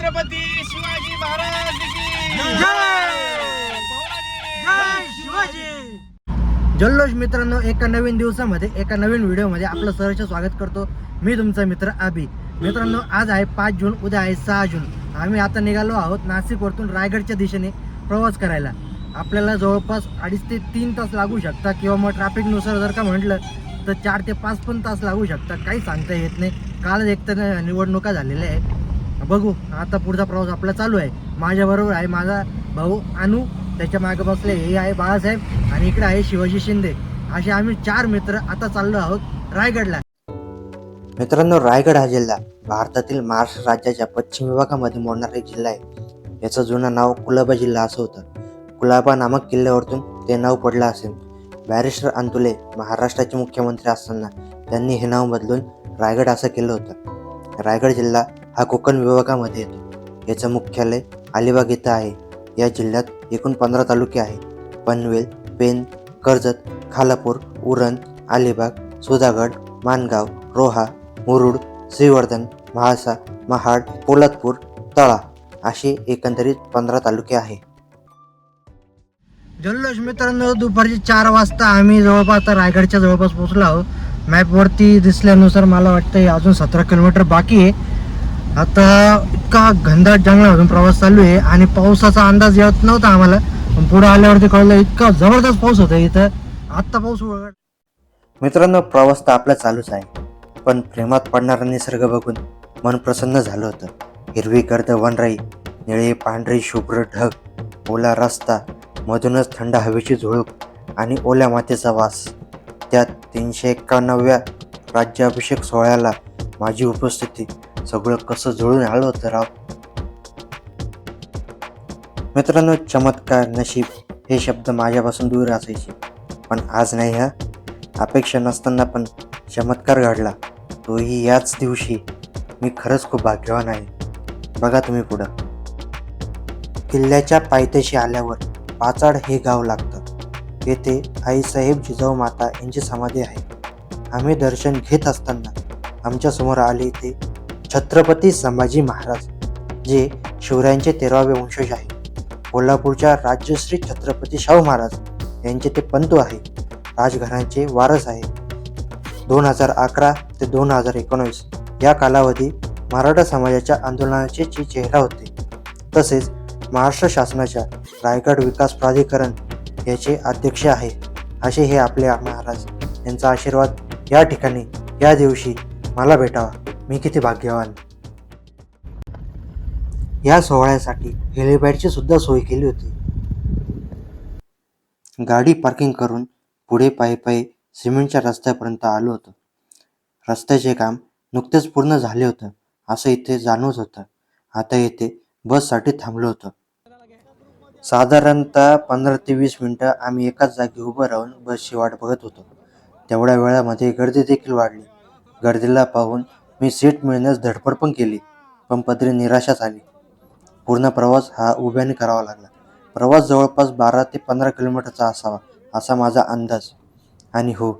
छत्रपती शिवाजी महाराज जल्लोष मित्रांनो एका नवीन दिवसामध्ये एका नवीन व्हिडिओमध्ये आपलं सहर्ष स्वागत करतो. मी तुमचा मित्र अभि मित्रांनो आज आहे पाच जून उद्या आहे सहा जून. आम्ही आता निघालो आहोत नाशिकवरतून रायगडच्या दिशेने प्रवास करायला. आपल्याला जवळपास अडीच ते तीन तास लागू शकतात किंवा मग ट्रॅफिकनुसार जर का म्हटलं तर चार ते पाच पण तास लागू शकतात. काही सांगता येत नाही. कालच एक तर निवडणुका झालेल्या आहेत. बघू आता पुढचा प्रवास आपला चालू आहे. माझ्याबरोबर आहे माझा भाऊ अनु त्याच्यामागे बसले हे आहे बाळासाहेब आणि इकडे आहे शिवाजी शिंदे. असे आम्ही चार मित्र आता चाललो आहोत रायगडला. मित्रांनो रायगड हा जिल्हा भारतातील महाराष्ट्र राज्याच्या पश्चिम विभागामध्ये मोडणारा एक जिल्हा आहे. याचं जुनं नाव कुलाबा जिल्हा असं होतं. कुलाबा नामक किल्ल्यावरतून ते नाव पडलं असेल. बॅरिस्टर अंतुले महाराष्ट्राचे मुख्यमंत्री असताना त्यांनी हे नाव बदलून रायगड असं केलं होतं. रायगड जिल्हा हा कोकण विभागामध्ये येतो याचं मुख्यालय अलिबाग इथं आहे. या जिल्ह्यात एकूण पंधरा तालुके आहेत. पनवेल पेन कर्जत खालापूर उरण अलिबाग सुधागड मानगाव रोहा मुरुड श्रीवर्धन म्हाळसा महाड पोलादपूर तळा असे एकंदरीत पंधरा तालुके आहे. जल्लोष मित्रांनो दुपारचे चार वाजता आम्ही जवळपास आता रायगडच्या जवळपास पोहोचलो आहोत. मॅपवरती दिसल्यानुसार मला वाटतं अजून सतरा किलोमीटर बाकी आहे. आता इतका घनदाट जंगलामधून प्रवास चालू आहे आणि पावसाचा अंदाज येत नव्हता आम्हाला. पण पुढे आल्यावरती कळलं इतका जबरदस्त पाऊस होता इथं. आत्ता पाऊस मित्रांनो प्रवास तर आपला चालूच आहे. पण प्रेमात पडणारा निसर्ग बघून मन प्रसन्न झालं होतं. हिरवी गर्द वनराई निळे पांढरी शुभ्र ढग ओला रस्ता मधूनच थंड हवेची झुळूक आणि ओल्या मातेचा वास. त्यात तीनशे एक्कावन्नव्या राज्याभिषेक सोहळ्याला माझी उपस्थिती सगळं कसं जुळून आलं होतं राव मित्रांनो चमत्कार नशीब हे शब्द माझ्यापासून दूर असायचे. पण आज नाही हा? अपेक्षा नसताना पण चमत्कार घडला. तोही याच दिवशी. मी खरंच खूप भाग्यवान आहे. बघा तुम्ही पुढं. किल्ल्याच्या पायथ्याशी आल्यावर पाचाड हे गाव लागतं. येथे आईसाहेब जिजाऊ माता यांची समाधी आहे. आम्ही दर्शन घेत असताना आमच्यासमोर आले ते छत्रपती संभाजी महाराज जे शिवरायांचे तेरावे वंशज आहे कोल्हापूरच्या राज्यश्री छत्रपती शाहू महाराज यांचे ते पंतू आहे. राजघराण्याचे वारस आहे. दोन हजार अकरा ते दोन हजार एकोणवीस या कालावधी मराठा समाजाच्या आंदोलनाचे जे चेहरा होते. तसेच महाराष्ट्र शासनाच्या रायगड विकास प्राधिकरण याचे अध्यक्ष आहे. असे हे आपले महाराज यांचा आशीर्वाद या ठिकाणी या दिवशी मला भेटावा. मी किती भाग्यवान. या सोहळ्यासाठी हेलिपॅडची सुद्धा सोय केली होती. गाडी पार्किंग करून पुढे पायी पायी सिमेंटच्या रस्त्यापर्यंत आलो होतो. रस्त्याचे काम नुकतेच पूर्ण झाले होतं असं इथे जाणवत होतं. आता येथे बससाठी थांबलो होतो. साधारणतः पंधरा ते वीस मिनटं आम्ही एकाच जागी उभं राहून बसची वाट बघत होतो. तेवढ्या वेळामध्ये गर्दी देखील वाढली. गर्दीला पाहून मी सीट मिळण्यास धडपड पण केली पण पदरी निराशाच आली. पूर्ण प्रवास हा उभ्याने करावा लागला. प्रवास जवळपास बारा ते पंधरा किलोमीटरचा असावा असा माझा अंदाज. आणि हो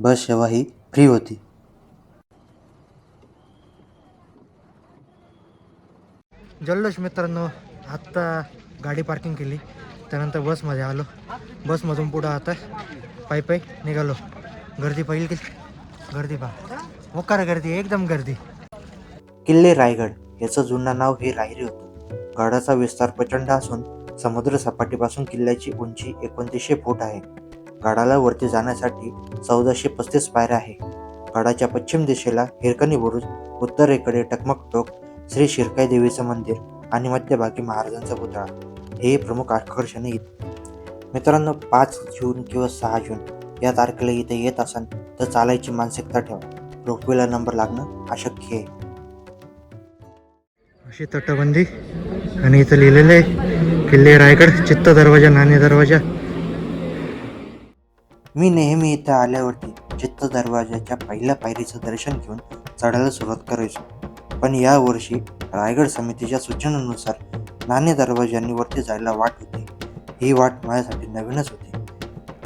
बस सेवा ही फ्री होती. जल्लोष मित्रांनो आत्ता गाडी पार्किंग केली. त्यानंतर बसमध्ये आलो. बसमधून पुढं आता पायी पायी निघालो. गर्दी पाहिली की गर्दी पहा. मोकार गर्दी एकदम गर्दी. किल्ले रायगड याचं जुनं नाव हे रायरी होतं. गडाचा विस्तार प्रचंड असून समुद्र सपाटीपासून किल्ल्याची उंची एकोणतीसशे फूट आहे. गडाला वरती जाण्यासाठी चौदाशे पस्तीस पायऱ्या आहे. गडाच्या पश्चिम दिशेला हिरकणी बुरुज उत्तरेकडे टकमक टोक श्री शिरकाई देवीचं मंदिर आणि मध्यभागी महाराजांचा पुतळा. हे प्रमुख आकर्षणे आहेत मित्रांनो पाच जून किंवा सहा जून या तारखेला इथे येत असाल तर चालायची मानसिकता ठेवा. रोपवेला नंबर लागणं अशक्य आहे. अशी तटबंदी आणि इथं लिहिलेलं आहे किल्ले रायगड चित्त दरवाजा नाणे दरवाजा. मी नेहमी इथं आल्यावरती चित्त दरवाजाच्या पहिल्या पायरीचं दर्शन घेऊन चढायला सुरुवात करायचो. पण यावर्षी रायगड समितीच्या सूचनानुसार नाणे दरवाजांनी वरती जायला वाट होती. ही वाट माझ्यासाठी नवीनच होती.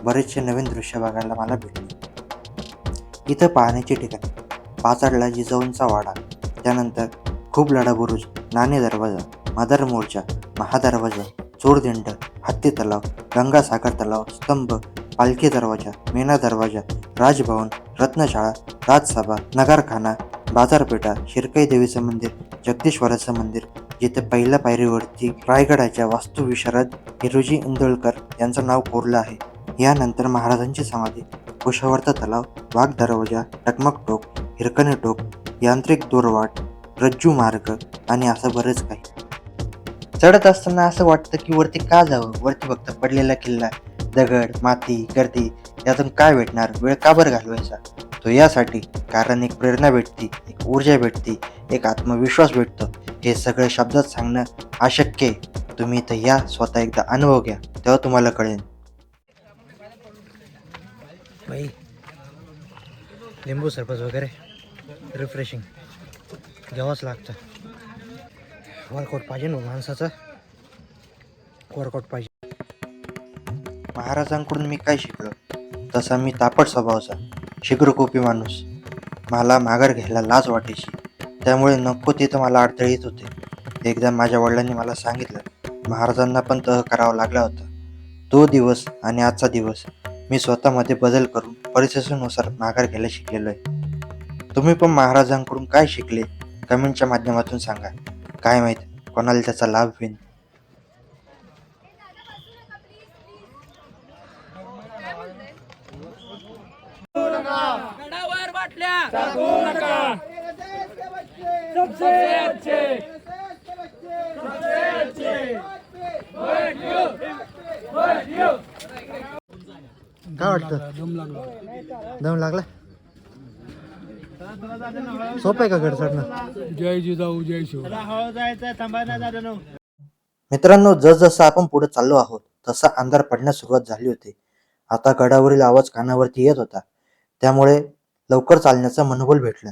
बरेचसे नवीन दृश्य बघायला मला भेटले. इथं पाहण्याचे ठिकाण. पाचाडला जिजाऊंचा वाडा. त्यानंतर खूप लढा बुरुज नाणे दरवाजा मादार मोर्चा महादरवाजा चोरदिंड हत्ती तलाव गंगासागर तलाव स्तंभ पालखी दरवाजा मेना दरवाजा राजभवन रत्नशाळा राजसभा नगरखाना बाजारपेठा शिरकाई देवीचं मंदिर जगदीश्वराचं मंदिर जिथे पहिल्या पायरीवरती रायगडाच्या वास्तुविशारद हिरोजी इंदोळकर यांचं नाव कोरलं आहे. यानंतर महाराजांची समाधी कुशावर्ता तलाव वाघ दरवाजा टकमक टोक हिरकणी टोक यांत्रिक दोरवाट रज्जू मार्ग आणि असं बरंच काही. चढत असताना असं वाटतं की वरती का जावं? वरती फक्त पडलेला किल्ला दगड माती गर्दी यातून काय भेटणार? वेळ का बरं घालवायचा? तो यासाठी कारण एक प्रेरणा भेटती एक ऊर्जा भेटती एक आत्मविश्वास भेटतो. हे सगळं शब्दात सांगणं अशक्य आहे. तुम्ही इथं या स्वतः एकदा अनुभव घ्या तेव्हा तुम्हाला कळेल. बाई लिंबू सरबत वगैरे रिफ्रेशिंग घ्यावंच लागतं. वर्कआउट पाहिजे ना हो माणसाचं? वर्कआउट पाहिजे. महाराजांकडून मी काय शिकलो? तसा मी तापट स्वभावाचा शिग्रकोपी माणूस. मला माघार घ्यायला लाज वाटायची. त्यामुळे नको तिथं मला अडथळे येत होते. एकदा माझ्या वडिलांनी मला सांगितलं महाराजांना पण तह करावा लागला होता. तो दिवस आणि आजचा दिवस मी स्वतःमध्ये बदल करून परिस्थितीनुसार माघार घ्यायला शिकलेलो आहे तुम्ही पण महाराजांकडून काय शिकले? कमेंटच्या माध्यमातून सांगा. काय माहीत कोणाला त्याचा लाभ होईल? गडावर दम लागला. सोपं आहे का गड चढणं? जय जिजाऊ जय शिव. मित्रांनो जसजसं आपण पुढे चाललो आहोत तसा अंधार पडण्यास सुरुवात झाली होती. आता गडावरील आवाज कानावरती येत होता. त्यामुळे लवकर चालण्याचं मनोबल भेटलं.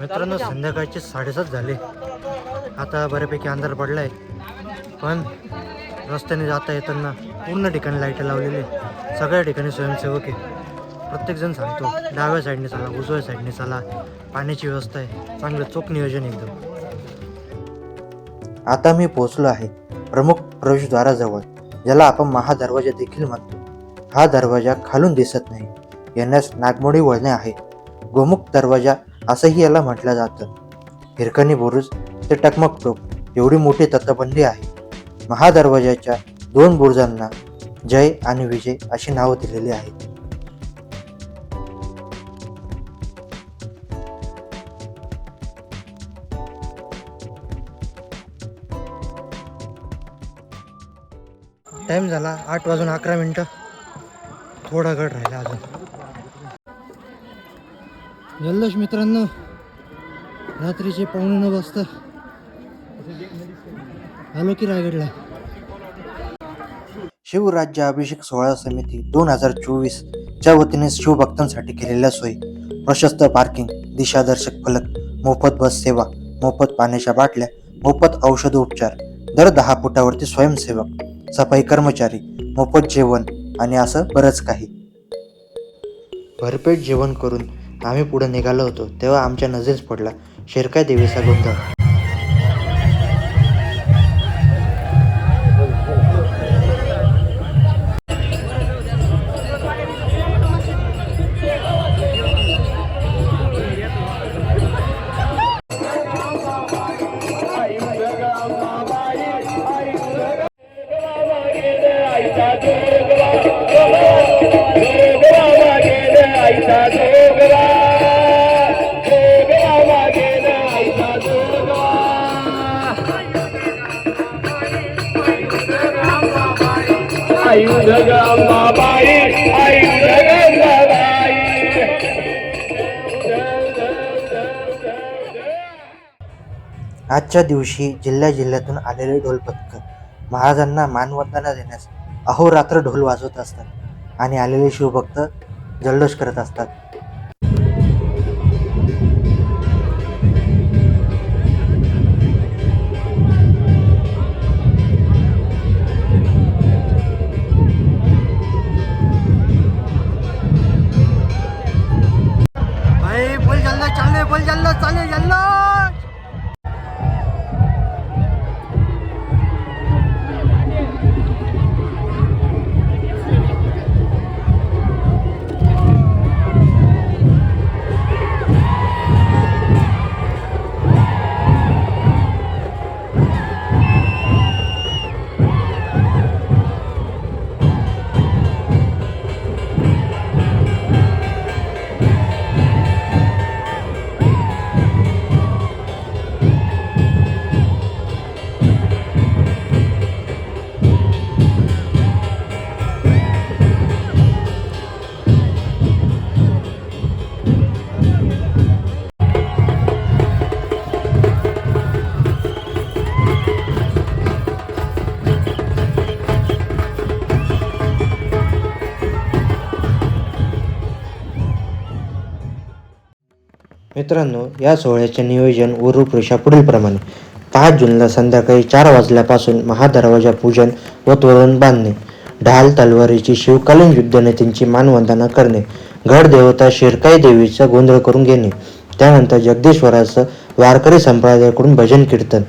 मित्रांनो संध्याकाळचे साडेसात झाले. आता बऱ्यापैकी अंधार पडलाय. पण रस्त्याने जाता येताना पूर्ण ठिकाणी लाइट लावलेली आहे. सगळ्या ठिकाणी स्वयंसेवक आहे प्रत्येकजण सांगतो डाव्या साईडने चाला उजव्या साईडने चाला. पाण्याची व्यवस्था आहे. चांगलं चोख नियोजन एकदम. आता मी पोहोचलो आहे प्रमुख प्रवेशद्वाराजवळ ज्याला आपण महादरवाजा देखील म्हणतो. हा दरवाजा खालून दिसत नाही. येण्यास नागमोडी वळणे आहे. गोमुख दरवाजा असंही याला म्हटलं जातं. हिरकणी बुरुज ते टकमक टोक एवढी मोठी तटबंदी आहे. महादरवाजाच्या दोन बुरुजांना जय आणि विजय अशी नावं दिलेली आहेत. टाइम झाला आठ वाजून अकरा मिनटं. थोडा गड राहिला अजून. जल्लोष मित्रांनो रात्रीचे पावणे न वाजता. आलो की रायगडला. शिवराज्य अभिषेक सोहळा समिती दोन हजार चोवीस च्या वतीने शिवभक्तांसाठी केलेल्या सोयी. प्रशस्त पार्किंग दिशादर्शक फलक मोफत बस सेवा मोफत पाण्याच्या बाटल्या मोफत औषध उपचार. दर दहा फुटावरती स्वयंसेवक सफाई कर्मचारी मोफत जेवण आणि असं बरंच काही. भरपेट जेवण करून आम्ही पुढे निघालो होतो तेव्हा आमच्या नजरेस पडला शेरकाय देवीचा गोंधळ आयुध गंगाबाई आयुध आजच्या दिवशी जिल्ह्या जिल्ह्यातून आलेले ढोल महाराजांना मानवंदना देण्यास अहोरात्र ढोल वाजवत असतात आणि आलेले शिवभक्त जल्लोष करत असतात. मित्रांनो या सोहळ्याचे नियोजन व रूपरेषा पुढीलप्रमाणे. पाच जूनला संध्याकाळी चार वाजल्यापासून महादरवाजा पूजन व तोरण बांधणे. ढाल तलवारीची शिवकालीन युद्धनेत्यांची मानवंदना करणे. गड देवता शिरकाई देवीचा गोंधळ करून घेणे. त्यानंतर जगदीश्वराचं वारकरी संप्रदायाकडून भजन कीर्तन.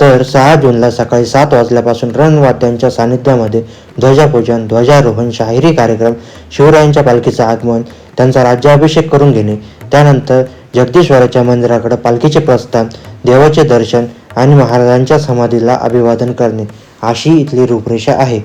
तर सहा जूनला सकाळी सात वाजल्यापासून रणवाद्यांच्या सानिध्यामध्ये ध्वजापूजन ध्वजारोहण शाहिरी कार्यक्रम शिवरायांच्या पालखीचं आगमन त्यांचा राज्याभिषेक करून घेणे. त्यानंतर जगदीश्वराच्या मंदिराकडे पालखीचे प्रस्थान देवाचे दर्शन आणि महाराजांच्या समाधीला अभिवादन करणे अशी इथली रूपरेषा आहे.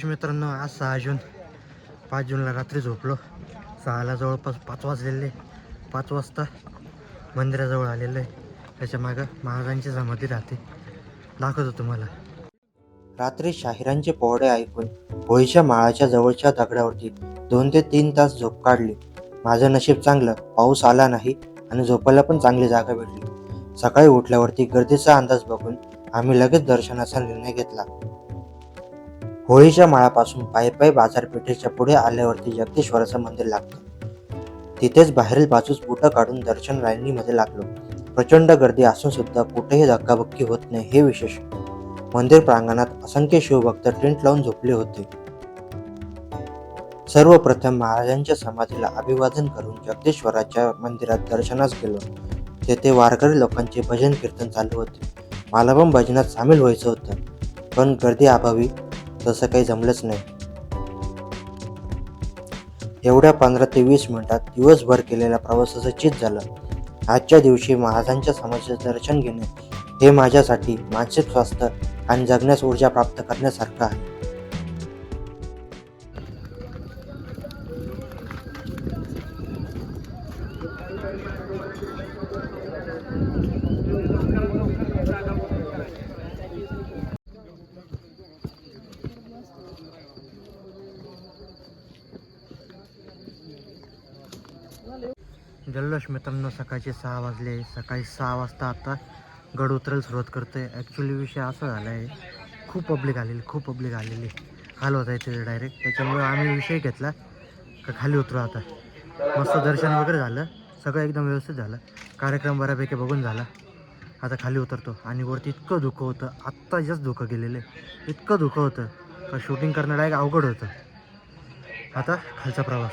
जल्लोष मित्रांनो आज सहा जून पाच जूनला रात्री झोपलो. सहाला जवळपास पाच वाजलेले पाच वाजता मंदिराजवळ आलेलं आहे त्याच्या मागं महाराजांची समाधी राहते. दाखवतो तुम्हाला. रात्री शाहिरांचे पोहडे ऐकून होळीच्या माळाच्या जवळच्या दगडावरती दोन ते तीन तास झोप काढली. माझं नशीब चांगलं पाऊस आला नाही आणि झोपायला पण चांगली जागा भेटली. सकाळी उठल्यावरती गर्दीचा अंदाज बघून आम्ही लगेच दर्शनाचा निर्णय घेतला. होळीच्या माळापासून पायी पायी बाजारपेठेच्या पुढे आल्यावरती जगदीश्वराचं मंदिर लागतं. तिथेच बाहेरील बाजूस बुटं काढून दर्शन लाईनीमध्ये लागलो. प्रचंड गर्दी असून सुद्धा कुठेही धक्काबक्की होत नाही हे विशेष. मंदिर प्रांगणात असंख्य शिवभक्त टेंट लावून झोपले होते. सर्वप्रथम महाराजांच्या समाधीला अभिवादन करून जगदेश्वराच्या मंदिरात दर्शनास गेलो. तेथे वारकरी लोकांचे भजन कीर्तन चालू होते. मला पण भजनात सामील व्हायचं होतं. पण गर्दी अभावी तसं काही जमलंच नाही. एवढ्या पंधरा ते वीस मिनिटात दिवसभर केलेल्या प्रवासाचं चित झालं. आजच्या दिवशी महाराजांच्या समाजाचं दर्शन घेणे हे माझ्यासाठी मानसिक स्वास्थ्य आणि जगण्यास ऊर्जा प्राप्त करण्यासारखं आहे. सकाळचे सहा वाजले. सकाळी सहा वाजता आता गड उतरायला सुरुवात करतोय. ॲक्च्युली विषय असा झाला आहे खूप पब्लिक आलेली खूप पब्लिक आलेली. हाल होत आहे तिथे डायरेक्ट त्याच्यामुळे आम्ही विषय घेतला का खाली उतरू आता. मस्त दर्शन वगैरे झालं. सगळं एकदम व्यवस्थित झालं. कार्यक्रम बऱ्यापैकी बघून झाला. आता खाली उतरतो. आणि वरती इतकं धुकं होतं. आत्ता जस्ट धुकं गेलेलं इतकं धुकं होतं. का शूटिंग करणं डायरेक्ट अवघड होतं. आता खालचा प्रवास.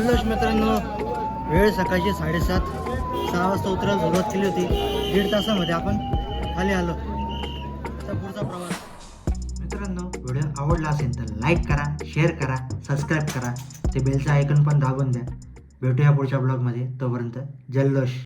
जल्लोष मित्रांनो वेळ सकाळची साडेसात. सहा वाजता उतरायला सुरुवात केली होती. दीड तासामध्ये आपण खाली आलो. पुढचा प्रवास. मित्रांनो व्हिडिओ आवडला असेल तर लाईक करा शेअर करा सबस्क्राईब करा. ते बेलचं आयकन पण दाबून द्या. भेटूया पुढच्या ब्लॉगमध्ये तोपर्यंत जल्लोष.